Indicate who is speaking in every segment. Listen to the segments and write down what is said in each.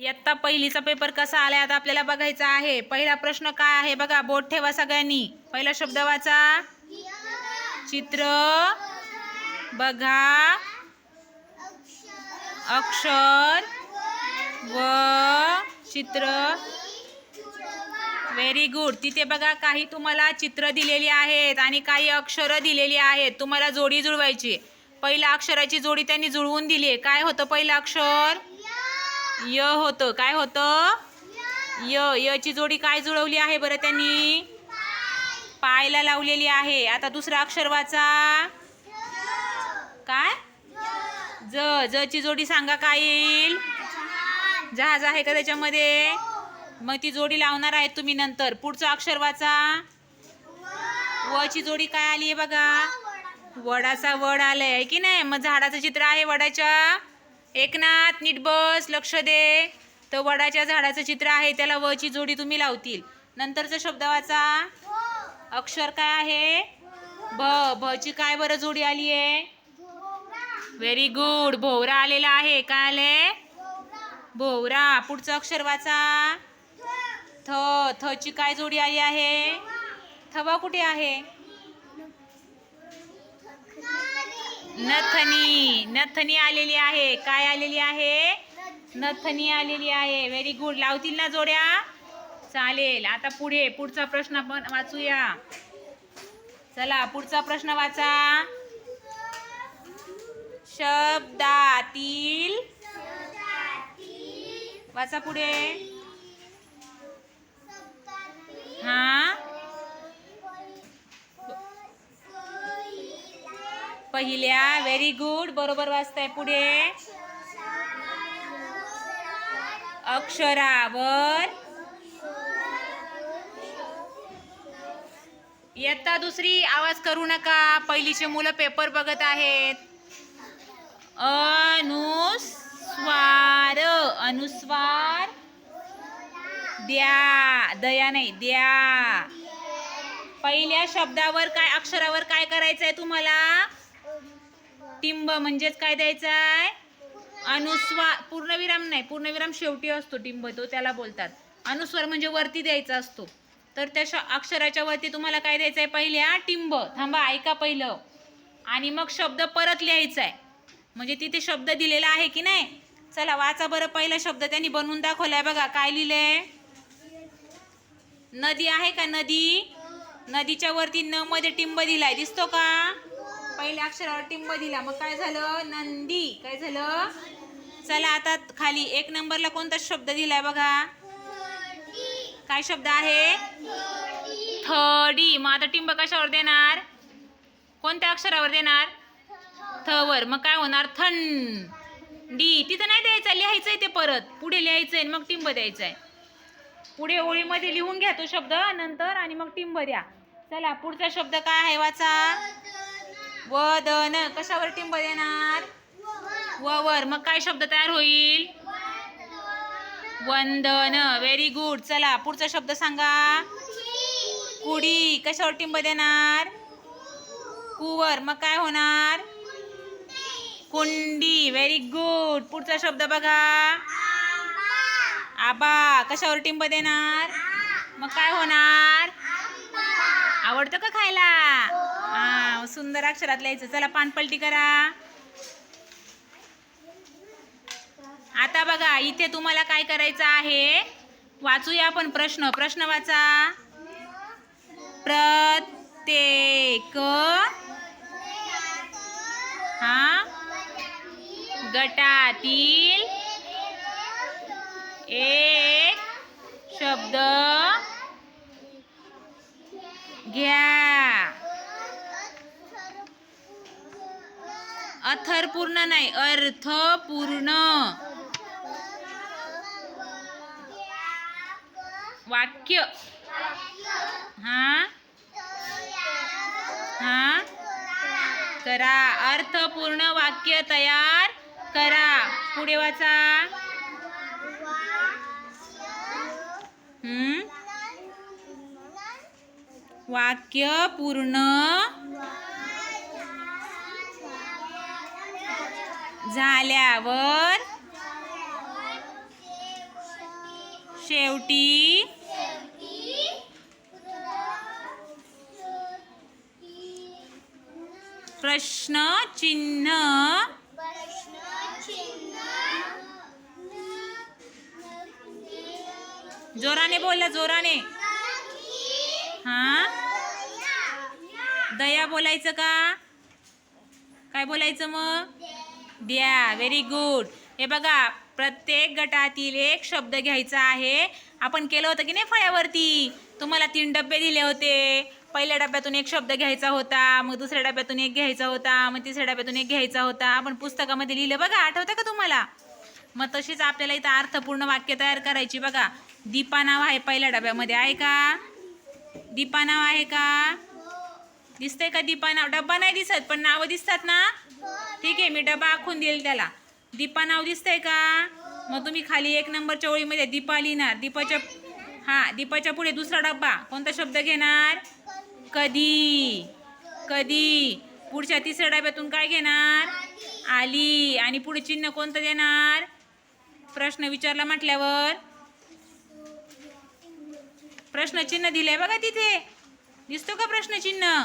Speaker 1: इयत्ता पहिलीचा पेपर कसा आलाय आता आपल्याला बघायचा आहे. पहिला प्रश्न काय आहे बघा बोट ठेवा सगळ्यांनी. पहिला शब्द वाचा. चित्र बघा. अक्षर व चित्र. व्हेरी गुड तिथे बघा काही तुम्हाला चित्र दिलेली आहेत आणि काही अक्षरं दिलेली आहेत. तुम्हाला जोडी जुळवायची पहिल्या अक्षराची जोडी त्यांनी जुळवून दिली आहे. काय होतं पहिलं अक्षर? य होतं. काय होतं? य. यची जोडी काय जुळवली आहे बरं त्यांनी? पायला लावलेली आहे. आता दुसरा अक्षर वाचा. काय? ज. जची जोडी सांगा काय येईल? जहाज आहे का त्याच्यामध्ये? मग ती जोडी लावणार आहेत तुम्ही नंतर. पुढचं अक्षर वाचा. वची जोडी काय आली आहे बघा? वडाचा वड आलाय. आहे की नाही? मग झाडाचं चित्र आहे वडाच्या. एकनाथ नीट बस लक्ष दे. तर वडाच्या झाडाचं चित्र आहे त्याला वची जोडी तुम्ही लावतील. नंतरचा शब्द वाचा. अक्षर काय आहे? भ. भची काय बरं जोडी आली आहे? व्हेरी गुड भोवरा आलेला आहे. काय आले भोवरा. पुढचं अक्षर वाचा. थ. थची काय जोडी आली आहे? थवा कुठे आहे? नथनी नथनी आलेली आहे. काय आलेली आहे? नथनी आलेली आहे. व्हेरी गुड लावतील ना जोड्या? चालेल. आता पुढे पुढचा प्रश्न आपण वाचूया. चला पुढचा प्रश्न वाचा. शब्दातील वाचा पुढे. हा? पहिल्या. व्हेरी गुड बरोबर वाचताय पुढे. अक्षरावर. इयत्ता दुसरी. आवाज करू नका. पहिलीचे मुलं पेपर बघत आहेत. अनुस्वार. अनुस्वार. द्या. दया नाही. द्या. पहिल्या शब्दावर काय अक्षरावर काय करायचं आहे तुम्हाला? टिंब म्हणजेच काय द्यायचं आहे? अनुस्वार पूर्णविराम नाही पूर्णविराम शेवटी असतो टिंब तो त्याला बोलतात. अनुस्वार म्हणजे वरती द्यायचा असतो. तर त्या श अक्षराच्या वरती तुम्हाला काय द्यायचं आहे पहिल्या? टिंब. थांबा ऐका पहिलं. आणि मग शब्द परत लिहायचा आहे. म्हणजे तिथे शब्द दिलेला आहे की नाही? चला वाचा बरं पहिला शब्द. त्यांनी बनवून दाखवलाय बघा. काय लिहिलंय? नदी आहे का नदी? नदीच्या वरती न मध्ये टिंब दिलाय. दिसतो का? पहिल्या अक्षरावर टिंब दिला. मग काय झालं? नंदी. काय झालं? चला आता खाली एक नंबरला कोणता शब्द दिलाय बघा? काय शब्द आहे? थडी मग आता टिंब कशावर देणार? कोणत्या अक्षरावर देणार? थवर. मग काय होणार? थंड डी. तिथं नाही द्यायचं. लिहायचंय ते परत. पुढे लिहायचंय मग टिंब द्यायचंय. पुढे ओळीमध्ये लिहून घ्या तो शब्द नंतर आणि मग टिंब द्या. चला पुढचा शब्द काय आहे? वाचा. वदन. कशावर टिंब देणार? ववर. मग काय शब्द तयार होईल? वंदन. व्हेरी गुड चला पुढचा शब्द सांगा. कुडी. कशावर टिंब देणार? कुवर. मग काय होणार? कुंडी. व्हेरी गुड पुढचा शब्द बघा. आबा. कशावर टिंब देणार? मग काय होणार? आवडतं का खायला? सुंदर अक्षरात लिहायचं. चला पानपलटी करा. आता बघा इथे तुम्हाला काय करायचं आहे? वाचूया आपण प्रश्न. प्रश्न वाचा. प्रत्येक. हा? गटातील एक शब्द घ्या. अथरपूर्ण नाही अर्थपूर्ण. वाक्य. हा? हा? करा. अर्थपूर्ण वाक्य तयार करा. पुढे वाचा. वाक्य पूर्ण. झाल्यावर शेवटी प्रश्न चिन्ह जोराने बोलला जोराने. हा? दया बोलायचं का? काय बोलायचं मग? द्या. व्हेरी गुड हे बघा प्रत्येक गटातील एक शब्द घ्यायचा आहे. आपण केलं होतं की नाही फळ्यावरती? तुम्हाला तीन डबे दिले होते. पहिल्या डब्यातून एक शब्द घ्यायचा होता मग दुसऱ्या डब्यातून एक घ्यायचा होता मग तिसऱ्या डब्यातून एक घ्यायचा होता. आपण पुस्तकामध्ये लिहिलं बघा आठवतं का तुम्हाला? मग तशीच आपल्याला इथं अर्थपूर्ण वाक्य तयार करायची बघा. दीपा नाव आहे पहिल्या डब्यामध्ये आहे का? दीपा नाव आहे का? दिसतंय का दीपा नाव? डब्बा नाही दिसत पण नावं दिसतात ना? ठीक आहे मी डबा आखून देईल त्याला. दीपा नाव दिसतंय का? मग तुम्ही खाली एक नंबरच्या ओळीमध्ये दीपा लिहिणार. दीपाच्या हां दीपाच्या पुढे दुसरा डब्बा. कोणता शब्द घेणार? कधी. कधी. पुढच्या तिसऱ्या डब्यातून काय घेणार? आली. आणि पुढे चिन्ह कोणतं देणार? प्रश्न विचारला म्हटल्यावर. प्रश्नचिन्ह दिलंय बघा तिथे. दिसतो का प्रश्नचिन्ह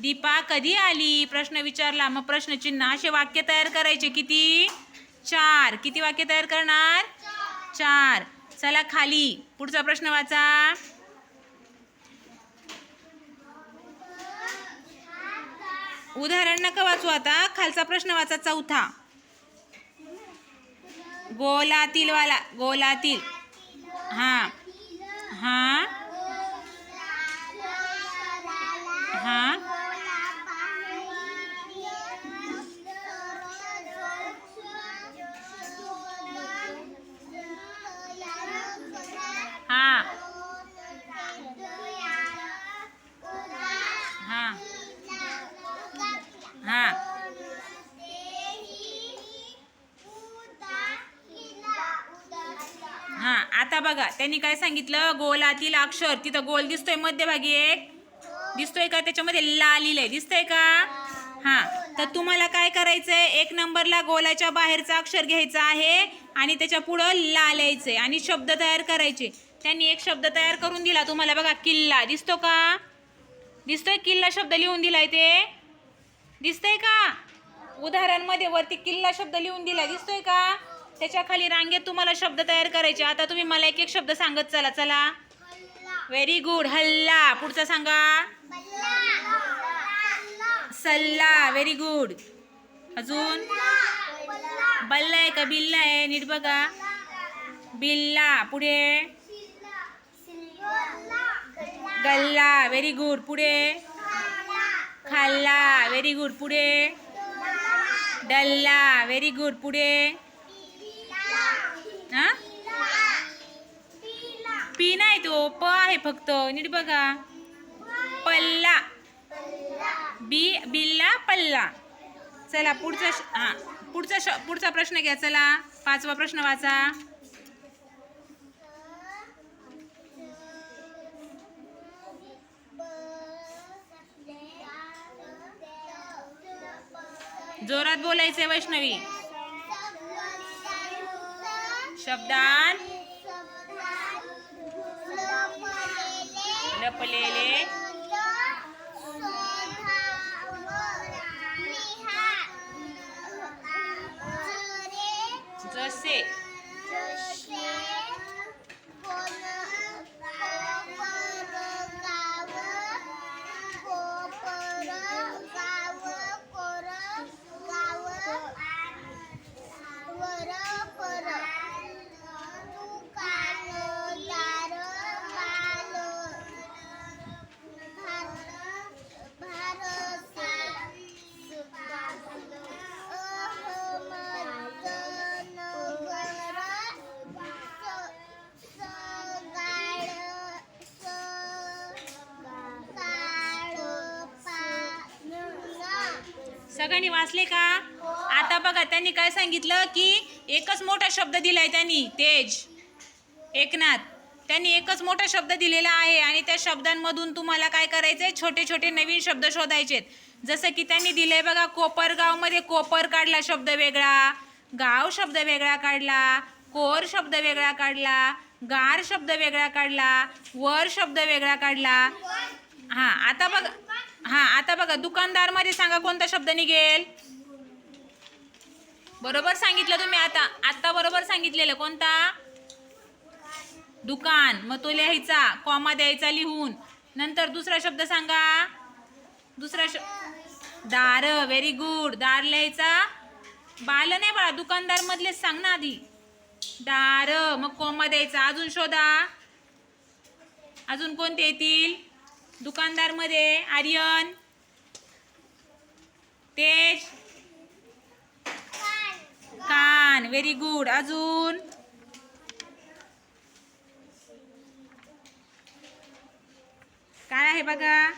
Speaker 1: दीपा कधी आली? प्रश्न विचारला. मग प्रश्नचिन्ह असे वाक्य तयार करायचे. किती? चार. किती वाक्य तयार करणार? चार. चला खाली. पुढचा प्रश्न वाचा. उदाहरण नका वाचू आता. खालचा प्रश्न वाचा चौथा. गोलातील वाला गोलातील. हा. हा. हा. हा आता बघा त्यांनी काय सांगितलं? गोलातील अक्षर. तिथं गोल दिसतोय मध्यभागी एक. दिसतोय का? त्याच्यामध्ये ला लिहिलंय. दिसतंय का? हा. तर तुम्हाला काय करायचंय? एक नंबरला गोलाच्या बाहेरचा अक्षर घ्यायचा आहे आणि त्याच्या पुढं ला लिहायचंय आणि शब्द तयार करायचे. त्यांनी एक शब्द तयार करून दिला. तुम्हाला बघा किल्ला. दिसतो का? दिसतोय किल्ला शब्द लिहून दिलाय ते. दिसतंय का? उदाहरणमध्ये वरती किल्ला शब्द लिहून दिला दिसतोय का? त्याच्याखाली रांगेत तुम्हाला शब्द तयार करायचे. आता तुम्ही मला एक एक शब्द सांगत चला चला. व्हेरी गुड हल्ला. पुढचा सांगा. सल्ला. व्हेरी गुड अजून? बल्ला आहे का? बिल्ला आहे. नीट बघा. बिल्ला. पुढे? गल्ला. व्हेरी गुड पुढे? खाल्ला. व्हेरी गुड पुढे? डल्ला. व्हेरी गुड पुढे? हा? पी नाही तो प आहे फक्त. नीट बघा. पल्ला. बी बिल्ला पल्ला. चला पुढचा श- हा. पुढचा श पुढचा प्रश्न घ्या चला. पाचवा प्रश्न वाचा. जोरात बोलायचंय वैष्णवी. शब्दान लपलेले सगळ्यांनी वाचले का? आता बघा त्यांनी काय सांगितलं की एकच मोठा शब्द दिलाय त्यांनी तेज. एकनाथ त्यांनी एकच मोठा शब्द दिलेला आहे आणि त्या शब्दांमधून तुम्हाला काय करायचंय? छोटे छोटे नवीन शब्द शोधायचेत. जसं की त्यांनी दिलंय बघा कोपरगावमध्ये कोपर काढला शब्द वेगळा गाव शब्द वेगळा काढला कोर शब्द वेगळा काढला गार शब्द वेगळा काढला वर शब्द वेगळा काढला. हा आता बघा हां आता बघा दुकानदारमध्ये सांगा कोणता शब्द निघेल. बरोबर सांगितलं तुम्ही आता. आता बरोबर सांगितलेलं कोणता? दुकान. मग तो लिहायचा कॉमा द्यायचा लिहून. नंतर दुसरा शब्द सांगा. दुसरा श दार व्हेरी गुड दार लिहायचा. बाल नाही बाळा दुकानदार मधलेच सांग ना आधी. दार मग कॉमा द्यायचा. अजून शोधा. अजून कोणते येतील? दुकानदारमध्ये आर्यन तेज कान व्हेरी गुड अजून? काय आहे बघा?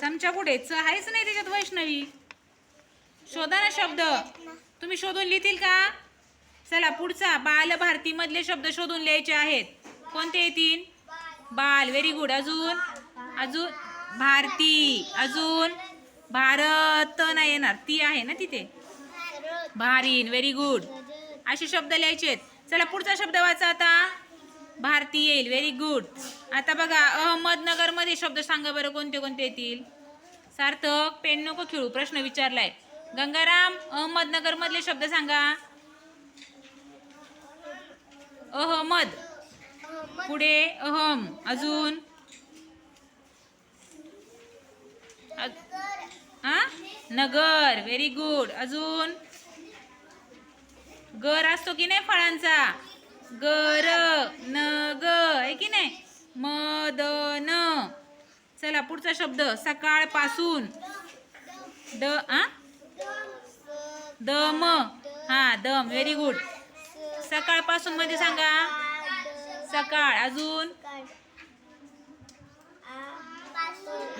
Speaker 1: चमचा कुठे? च आहेच नाही त्याच्यात वैष्णवी. शोधा ना शब्द. तुम्ही शोधून लिहितील का? चला पुढचा. बाल भारती मधले शब्द शोधून लिहायचे आहेत. कोणते येतील? बाल. व्हेरी गुड अजून? अजून भारती अजून भारत नाही येणार. ती आहे ना तिथे? भारीन व्हेरी गुड असे शब्द लिहायचे आहेत. चला पुढचा शब्द वाचा आता. भारती येईल व्हेरी गुड आता बघा अहमदनगरमध्ये शब्द सांगा बरं कोणते कोणते येतील? सार्थक पेन नको खेळू प्रश्न विचारलाय. गंगाराम अहमदनगर मधले शब्द सांगा. अहमद. पुढे अहम. अजून? अ- हा नगर. व्हेरी गुड अजून? गर असतो की नाही फळांचा? गर. न ग. आहे की नाही? मदन चला पुढचा शब्द. सकाळपासून. द आ? दम. हा दम. व्हेरी गुड सकाळपासून मध्ये सांगा. सकाळ. अजून?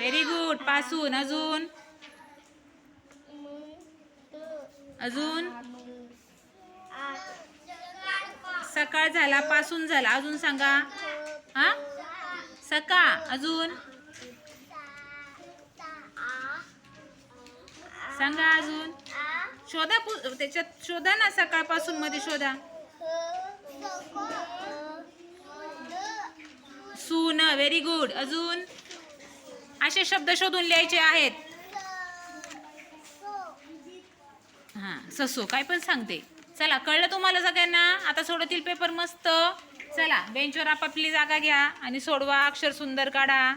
Speaker 1: व्हेरी गुडपासून अजून अजून सकाळ झाला पासून झाला. अजून सांगा. हा? सका अजून. सांगा अजून. शोधा पु- त्याच्यात शोधा ना सकाळपासून मध्ये शोधा. सून व्हेरी गुड अजून. असे शब्द शोधून लिहायचे आहेत. हा ससो काय पण सांगते. चला कळलं तुम्हाला सगळ्यांना? आता सोडवतील पेपर मस्त. चला बेंचवर आपापली जागा घ्या आणि सोडवा अक्षर सुंदर काढा.